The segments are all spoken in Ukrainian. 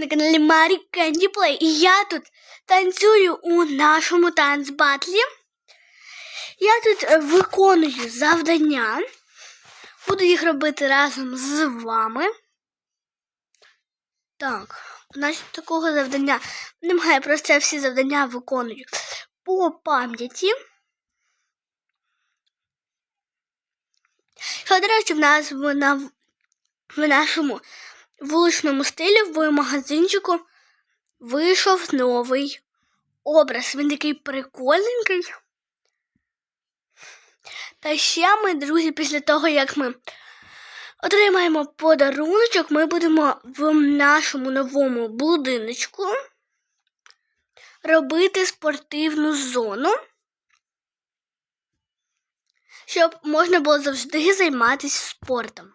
на каналі Марі Кенді Плей. І я тут танцюю у нашому танцбатлі. Я тут е, виконую завдання. Буду їх робити разом з вами. Так, значить такого завдання немає, просто я всі завдання виконую по пам'яті. Що, до речі, в нас в, в нашому вуличному стилі в магазинчику вийшов новий образ. Він такий прикольненький. Та ще ми, друзі, після того, як ми отримаємо подаруночок, ми будемо в нашому новому будиночку робити спортивну зону, щоб можна було завжди займатися спортом.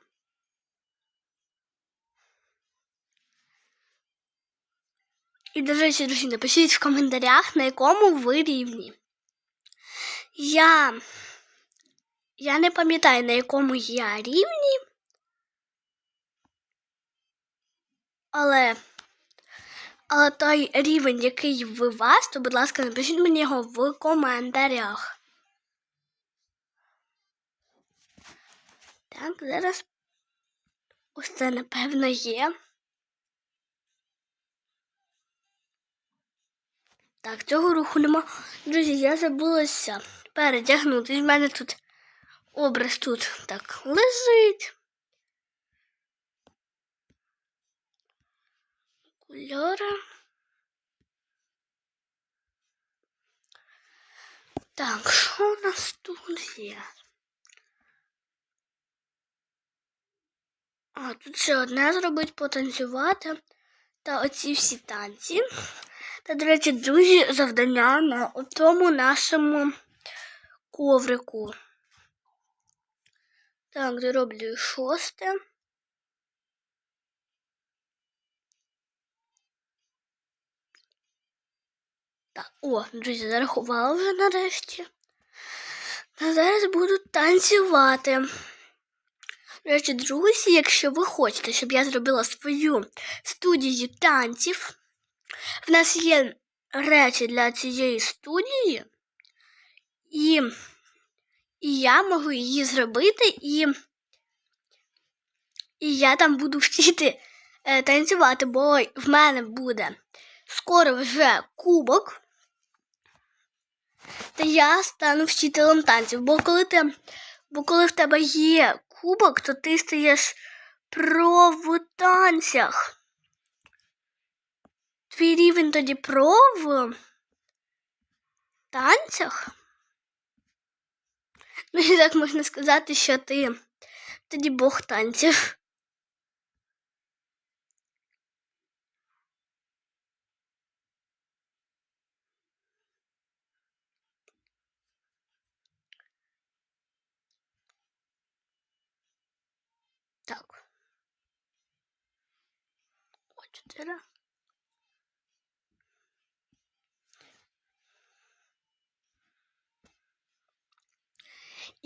І, до речі, друзі, напишіть в коментарях, на якому ви рівні. Я я не пам'ятаю, на якому я рівні, але але той рівень, який ви вас, то, будь ласка, напишіть мені його в коментарях. Так, зараз ось це, напевно, є. Так, цього руху нема. Друзі, я забулася передягнутись. В мене тут образ тут так лежить. Кольора. Так, що у нас тут є? А, тут ще одне зробить потанцювати та оці всі танці. Та, до речі, друзі, завдання на тому нашому коврику. Так, дороблю шосте. Так, о, друзі, зарахувала вже нарешті. Та зараз буду танцювати. До речі, друзі, якщо ви хочете, щоб я зробила свою студію танців, в нас є речі для цієї студії, і і я можу її зробити, і і я там буду вчити е, танцювати, бо в мене буде скоро вже кубок. Та я стану вчителем танців. Бо коли ти, бо коли в тебе є кубок, то ти стаєш про в танцях. Твій рівень тоді про в танцях. Ну і так можна сказати, що ти тоді Бог танців. Так. О, чотири.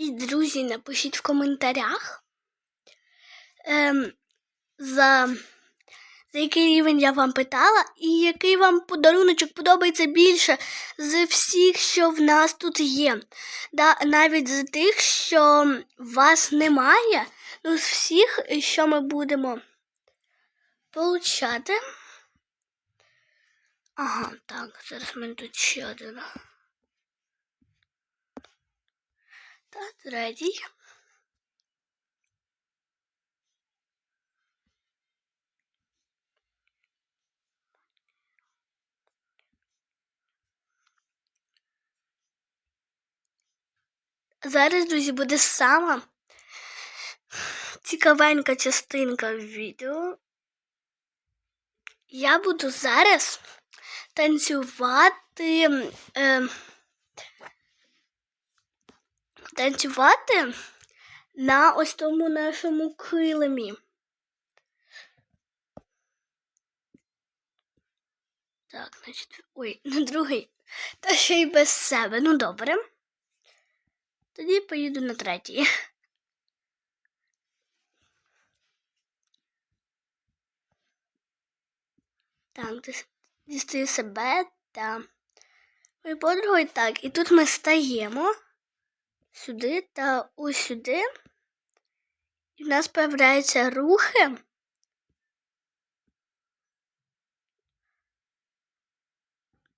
І, друзі, напишіть в коментарях, ем, за за який рівень я вам питала, і який вам подаруночок подобається більше з всіх, що в нас тут є. Да, Навіть з тих, що вас немає, ну з всіх, що ми будемо получати. Ага, так, зараз мене тут ще один. Та третій. Зараз, друзі, буде сама цікавенька частинка відео. Я буду зараз танцювати. Е, танцювати на ось тому нашому килимі. Так, значить, ой, на другий. Та ще й без себе. Ну добре. Тоді поїду на третій. Так, дістаю себе та мою. І так, і тут ми стаємо сюди та ось сюди. І в нас появляються рухи.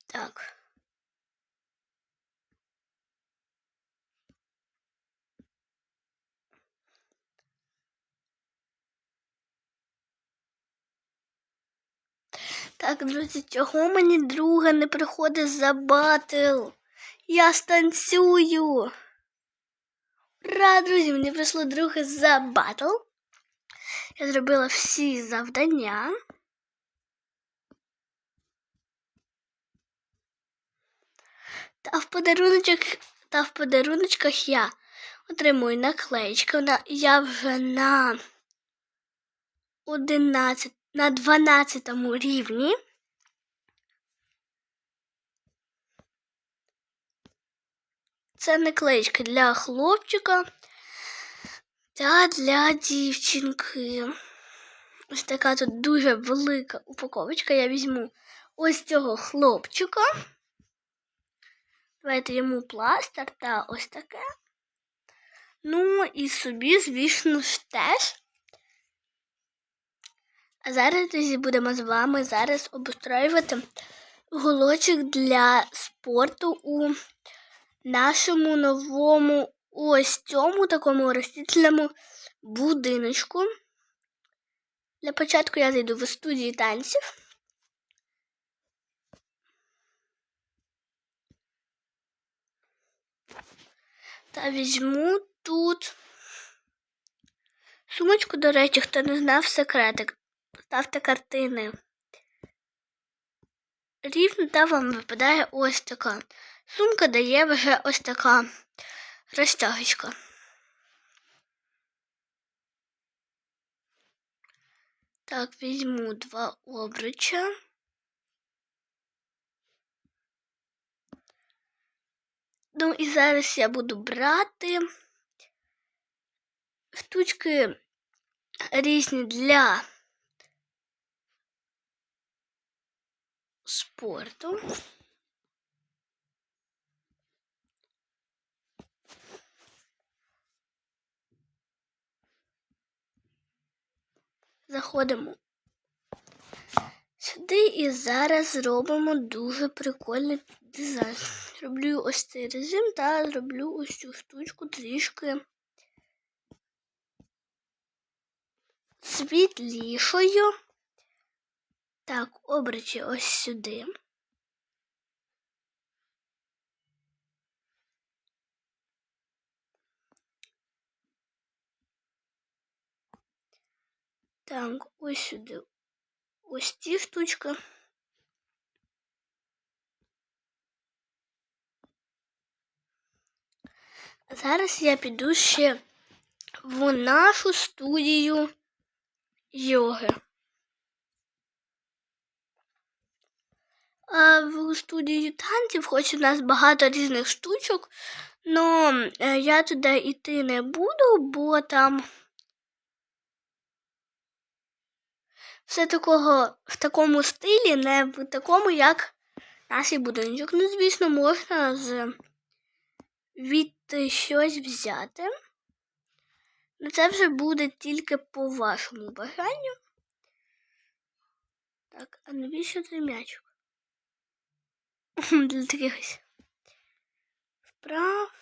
Так. Так, друзі, чого мені друга не приходить за батл? Я станцюю. Ура, друзі, мені прийшло друге за батл. Я зробила всі завдання. Та в подаруночок, та в подаруночках я отримую наклеєчки. Вона- Я вже на 11, на 12 рівні. Це наклеєчки для хлопчика та для дівчинки. Ось така тут дуже велика упаковочка. Я візьму ось цього хлопчика. Давайте йому пластир та ось таке. Ну і собі, звісно ж, теж. А зараз, друзі, будемо з вами зараз обустроювати голочок для спорту у нашому новому ось цьому такому ростительному будиночку. Для початку я зайду в студію танців. Та візьму тут сумочку, до речі, хто не знав секретик. Ставте картини. Рівно та вам випадає ось така. Сумка дає вже ось така розтягочка. Так, візьму два обруча. Ну і зараз я буду брати штучки різні для спорту. Заходимо сюди і зараз зробимо дуже прикольний дизайн. Роблю ось цей режим та зроблю ось цю штучку трішки світлішою. Так, обручі ось сюди. Так, ось сюди. Ось ці штучки. Зараз я піду ще в нашу студію йоги. А в студію танців, хоч у нас багато різних штучок, але я туди йти не буду, бо там все такого в такому стилі, не в такому, як наш будиночок. Ну, звісно, можна з від щось взяти. Ну, це вже буде тільки по вашому бажанню. Так, а навіщо цей м'ячик? Для таких ось вправ.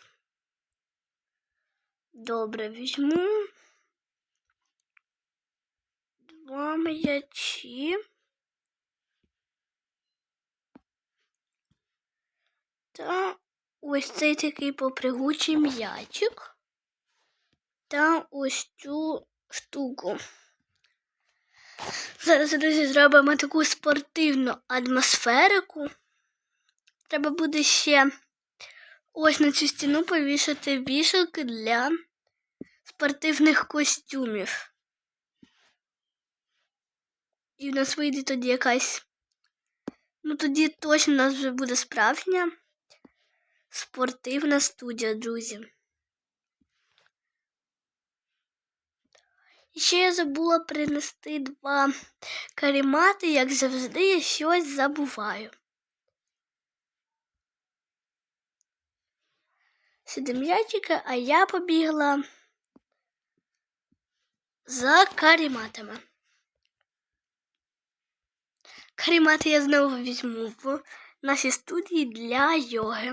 Добре, візьму два м'ячі. Та ось цей такий попригучий м'ячик. Та ось цю штуку. Зараз, друзі, зробимо таку спортивну атмосферику. Треба буде ще ось на цю стіну повішати вішалки для спортивних костюмів. І в нас вийде тоді якась. Ну тоді точно у нас вже буде справжня спортивна студія, друзі. І ще я забула принести два карімати, як завжди, я щось забуваю. Сюди м'ячики, а я побігла за каріматами. Карімати я знову візьму в нашій студії для йоги.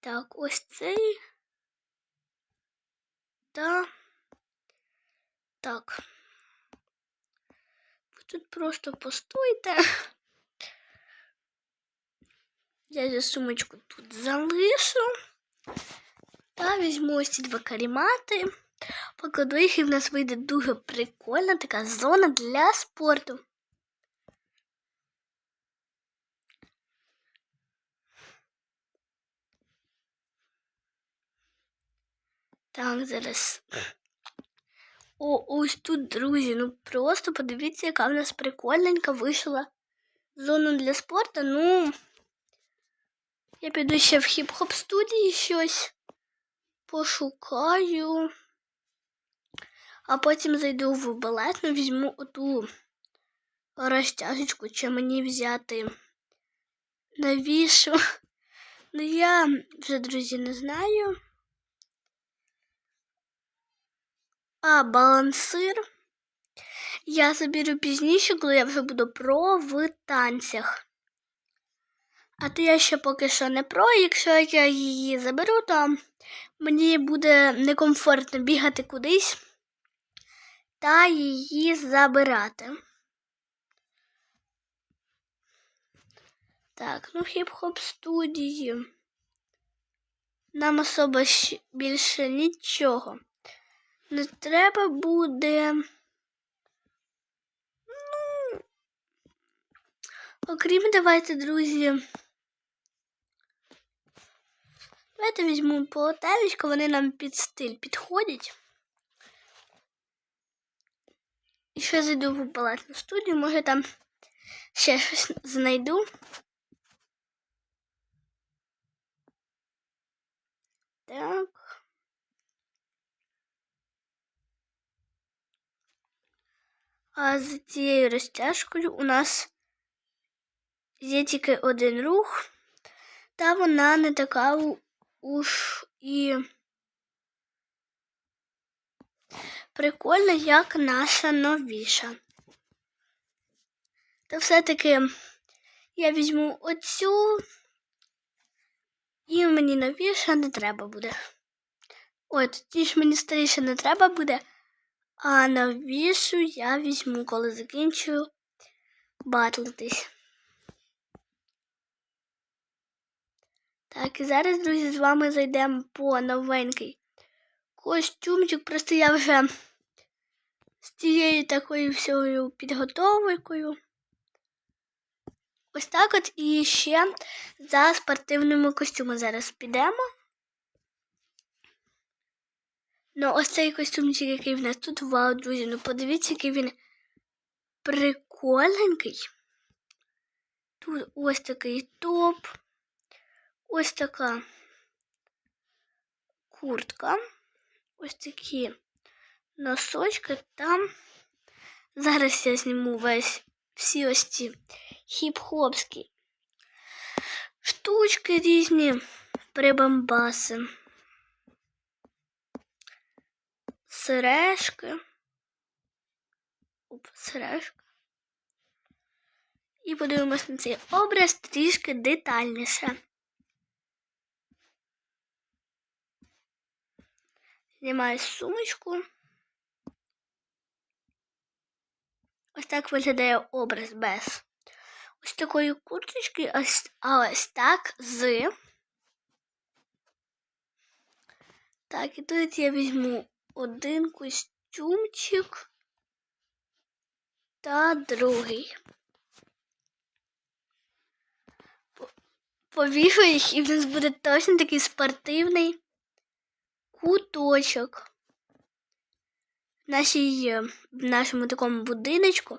Так, ось цей. Та. Так. Ви тут просто постойте. Я цю сумочку тут залишу. Та візьму ось ці два карімати. Покладу їх і в нас вийде дуже прикольна така зона для спорту. Так, зараз. О, ось тут, друзі, ну просто подивіться, яка в нас прикольненька вийшла зона для спорту. Ну, я піду ще в хіп-хоп студії щось пошукаю, а потім зайду в балетну, візьму оту розтяжечку, чи мені взяти навіщо. Ну, я вже, друзі, не знаю. А балансир я заберу пізніше, коли я вже буду про в танцях. А то я ще поки що не про, якщо я її заберу, то мені буде некомфортно бігати кудись та її забирати. Так, ну хіп-хоп студії. Нам особо більше нічого не треба буде. Ну, окрім, давайте, друзі. Давайте візьмемо полотелечко, вони нам під стиль підходять. І ще зайду в балетну студію, може там ще щось знайду. Так. А з цією розтяжкою у нас є тільки один рух, та вона не така уж і прикольна, як наша новіша. Та все-таки я візьму оцю, і мені новіша не треба буде. Ой, тоді ж мені старіше не треба буде. А навішу я візьму, коли закінчу батлитись. Так, і зараз, друзі, з вами зайдемо по новенький костюмчик. Просто я вже з цією такою всією підготовкою. Ось так от і ще за спортивними костюмами зараз підемо. Ну, ось цей костюмчик, який в нас тут вау, друзі. Ну подивіться, який він прикольненький. Тут ось такий топ. Ось така куртка. Ось такі носочки там. Зараз я зніму весь всі ось ці хіп-хопські штучки різні прибамбаси. сережки. Оп, сережка. І подивимось на цей образ трішки детальніше. Знімаю сумочку. Ось так виглядає образ без ось такої курточки, а ось так з. Так, і тут я візьму один костюмчик та другий. Повішу їх і в нас буде точно такий спортивний куточок. В, нашій, в нашому такому будиночку.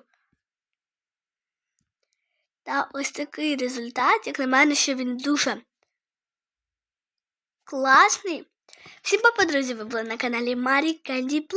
Та ось такий результат, як на мене, що він дуже класний. Всім папа, друзі, ви були на каналі Марі Кенді